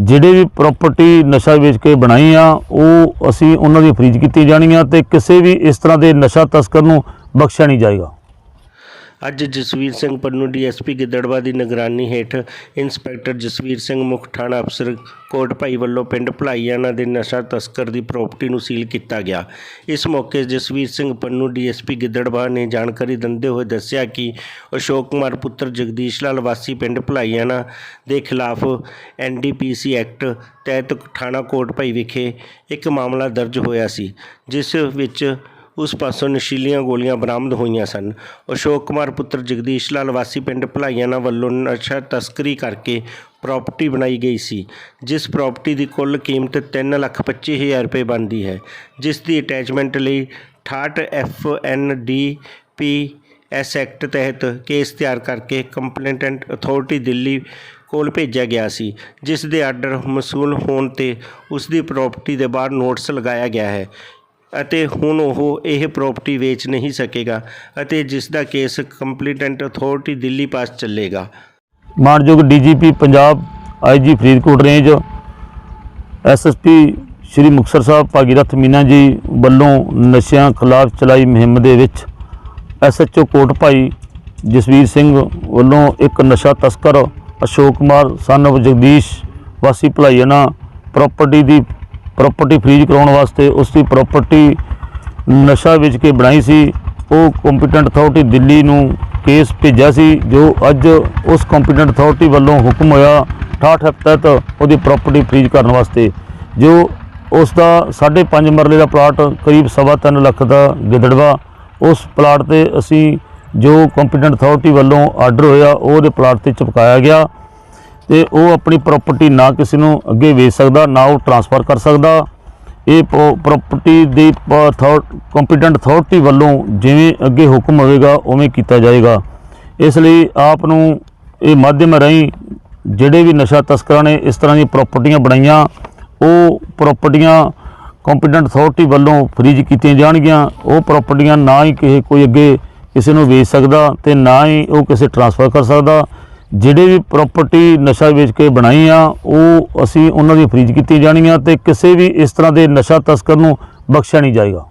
ਜਿਹੜੇ ਵੀ ਪ੍ਰਾਪਰਟੀ ਨਸ਼ਾ ਵੇਚ ਕੇ ਬਣਾਈ ਆ, ਉਹ ਅਸੀਂ ਉਹਨਾਂ ਦੀ ਫਰੀਜ਼ ਕੀਤੀ ਜਾਣੀ ਆ ਤੇ ਕਿਸੇ ਵੀ ਇਸ ਤਰ੍ਹਾਂ ਦੇ ਨਸ਼ਾ ਤਸਕਰ ਨੂੰ ਬਖਸ਼ਿਆ ਨਹੀਂ ਜਾਏਗਾ। ਅੱਜ ਜਸਵੀਰ ਸਿੰਘ ਪੰਨੂ, ਡੀਐਸਪੀ ਗਿੱਦੜਵਾ ਦੀ ਨਿਗਰਾਨੀ ਹੇਠ ਇੰਸਪੈਕਟਰ ਜਸਵੀਰ ਸਿੰਘ ਮੁੱਖ ਥਾਣਾ ਅਫਸਰ ਕੋਟਭਾਈ ਵੱਲੋਂ ਪਿੰਡ ਭਲਾਈਆਣਾ ਦੇ ਨਸ਼ਾ ਤਸਕਰ ਦੀ ਪ੍ਰਾਪਰਟੀ ਨੂੰ ਸੀਲ ਕੀਤਾ ਗਿਆ। ਇਸ ਮੌਕੇ ਜਸਵੀਰ ਸਿੰਘ ਪੰਨੂ, ਡੀਐਸਪੀ ਗਿੱਦੜਵਾ ਨੇ ਜਾਣਕਾਰੀ ਦਿੰਦੇ ਹੋਏ ਦੱਸਿਆ ਕਿ ਅਸ਼ੋਕ ਕੁਮਾਰ ਪੁੱਤਰ ਜਗਦੀਸ਼ ਲਾਲ ਵਾਸੀ ਪਿੰਡ ਭਲਾਈਆਣਾ ਦੇ ਖਿਲਾਫ ਐਨਡੀਪੀਸੀ ਐਕਟ ਤਹਿਤ ਥਾਣਾ ਕੋਟ ਭਾਈ ਵਿਖੇ ਇੱਕ ਮਾਮਲਾ ਦਰਜ ਹੋਇਆ ਸੀ, ਜਿਸ ਵਿੱਚ ਉਸ ਪਾਸੋਂ ਨਸ਼ੀਲੀਆਂ ਗੋਲੀਆਂ ਬਰਾਮਦ ਹੋਈਆਂ ਸਨ। ਅਸ਼ੋਕ ਕੁਮਾਰ ਪੁੱਤਰ ਜਗਦੀਸ਼ ਲਾਲ ਵਾਸੀ ਪਿੰਡ ਭਲਾਈਆਣਾ ਵੱਲੋਂ ਨਸ਼ਾ ਤਸਕਰੀ ਕਰਕੇ ਪ੍ਰਾਪਰਟੀ ਬਣਾਈ ਗਈ ਸੀ, ਜਿਸ ਪ੍ਰਾਪਰਟੀ ਦੀ ਕੁੱਲ ਕੀਮਤ 325000 ਰੁਪਏ ਬਣਦੀ ਹੈ, ਜਿਸ ਦੀ ਅਟੈਚਮੈਂਟ ਲਈ 68 F N D P S act ਤਹਿਤ ਕੇਸ ਤਿਆਰ ਕਰਕੇ ਕੰਪਲੇਂਟੈਂਟ ਅਥਾਰਟੀ ਦਿੱਲੀ ਕੋਲ ਭੇਜਿਆ ਗਿਆ ਸੀ, ਜਿਸ ਦੇ ਆਰਡਰ ਮਸੂਲ ਹੋਣ ਤੇ ਉਸ ਦੀ ਪ੍ਰਾਪਰਟੀ ਦੇ ਬਾਹਰ ਨੋਟਿਸ ਲਗਾਇਆ ਗਿਆ ਹੈ। ਅਤੇ ਹੁਣ ਉਹ ਇਹ ਪ੍ਰਾਪਰਟੀ ਵੇਚ ਨਹੀਂ ਸਕੇਗਾ ਅਤੇ ਜਿਸ ਦਾ ਕੇਸ ਕੰਪਲੀਟੈਂਟ ਅਥਾਰਟੀ ਦਿੱਲੀ ਪਾਸ ਚੱਲੇਗਾ। ਮਾਨਯੋਗ DGP Punjab IG Faridkot range, SSP Shri Muktsar Sahib, Bhagirath Meena ji ਵੱਲੋਂ ਨਸ਼ਿਆਂ ਖਿਲਾਫ ਚਲਾਈ ਮੁਹਿੰਮ ਦੇ ਵਿੱਚ ਐਸਐਚਓ ਕੋਟ ਭਾਈ ਜਸਵੀਰ ਸਿੰਘ ਵੱਲੋਂ ਇੱਕ ਨਸ਼ਾ ਤਸਕਰ ਅਸ਼ੋਕ ਕੁਮਾਰ, ਸਨ of ਜਗਦੀਸ਼ ਵਾਸੀ ਭਲਾਈਆਣਾ ਪ੍ਰਾਪਰਟੀ ਦੀ ਪ੍ਰਾਪਰਟੀ ਫਰੀਜ਼ ਕਰਾਉਣ ਵਾਸਤੇ ਉਸ ਦੀ ਪ੍ਰਾਪਰਟੀ ਨਸ਼ਾ ਵੇਚ ਕੇ ਬਣਾਈ ਸੀ। ਉਹ ਕੰਪੀਟੈਂਟ ਅਥਾਰਟੀ ਦਿੱਲੀ ਨੂੰ ਕੇਸ ਭੇਜਿਆ ਸੀ, ਜੋ ਅੱਜ ਉਸ ਕੰਪੀਟੈਂਟ ਅਥਾਰਟੀ ਵੱਲੋਂ ਹੁਕਮ ਹੋਇਆ 68 ਐਫ ਤਹਿਤ ਉਹਦੀ ਪ੍ਰਾਪਰਟੀ ਫਰੀਜ਼ ਕਰਨ ਵਾਸਤੇ, ਜੋ ਉਸ ਦਾ 5.5 ਮਰਲੇ ਦਾ ਪਲਾਟ ਕਰੀਬ ਸਵਾ ਤਿੰਨ ਲੱਖ ਦਾ ਗਿੱਦੜਵਾ, ਉਸ ਪਲਾਟ ਤੇ ਅਸੀਂ ਜੋ ਕੰਪੀਟੈਂਟ ਅਥਾਰਟੀ ਵੱਲੋਂ ਆਰਡਰ ਹੋਇਆ, ਉਹਦੇ ਪਲਾਟ ਤੇ ਚਿਪਕਾਇਆ ਗਿਆ। ਤੇ ਉਹ ਆਪਣੀ ਪ੍ਰਾਪਰਟੀ ਨਾ ਕਿਸੇ ਨੂੰ ਅੱਗੇ ਵੇਚ ਸਕਦਾ, ਨਾ ਉਹ ਟਰਾਂਸਫਰ ਕਰ ਸਕਦਾ। ਇਹ ਪ੍ਰਾਪਰਟੀ ਦੀ ਕੰਪੀਟੈਂਟ ਅਥਾਰਟੀ ਵੱਲੋਂ ਜਿਵੇਂ ਅੱਗੇ ਹੁਕਮ ਹੋਵੇਗਾ, ਉਵੇਂ ਕੀਤਾ ਜਾਏਗਾ। ਇਸ ਲਈ ਆਪ ਨੂੰ ਇਹ ਮਾਧਿਅਮ ਰਾਹੀਂ ਜਿਹੜੇ ਵੀ ਨਸ਼ਾ ਤਸਕਰਾਂ ਨੇ ਇਸ ਤਰ੍ਹਾਂ ਦੀਆਂ ਪ੍ਰਾਪਰਟੀਆਂ ਬਣਾਈਆਂ, ਉਹ ਪ੍ਰਾਪਰਟੀਆਂ ਕੰਪੀਟੈਂਟ ਅਥਾਰਟੀ ਵੱਲੋਂ ਫਰੀਜ਼ ਕੀਤੀਆਂ ਜਾਣਗੀਆਂ। ਉਹ ਪ੍ਰਾਪਰਟੀਆਂ ਨਾ ਹੀ ਕਿਸੇ ਕੋਈ ਅੱਗੇ ਕਿਸੇ ਨੂੰ ਵੇਚ ਸਕਦਾ ਤੇ ਨਾ ਹੀ ਉਹ ਕਿਸੇ ਟਰਾਂਸਫਰ ਕਰ ਸਕਦਾ। ਜਿਹੜੇ ਵੀ ਪ੍ਰਾਪਰਟੀ ਨਸ਼ਾ ਵੇਚ ਕੇ ਬਣਾਈ ਆ, ਉਹ ਅਸੀਂ ਉਹਨਾਂ ਦੀ ਫਰੀਜ਼ ਕੀਤੀ ਆ ਤੇ ਕਿਸੇ ਵੀ ਇਸ ਤਰ੍ਹਾਂ ਦੇ ਨਸ਼ਾ ਤਸਕਰ ਨੂੰ ਬਖਸ਼ਿਆ ਨਹੀਂ ਜਾਏਗਾ।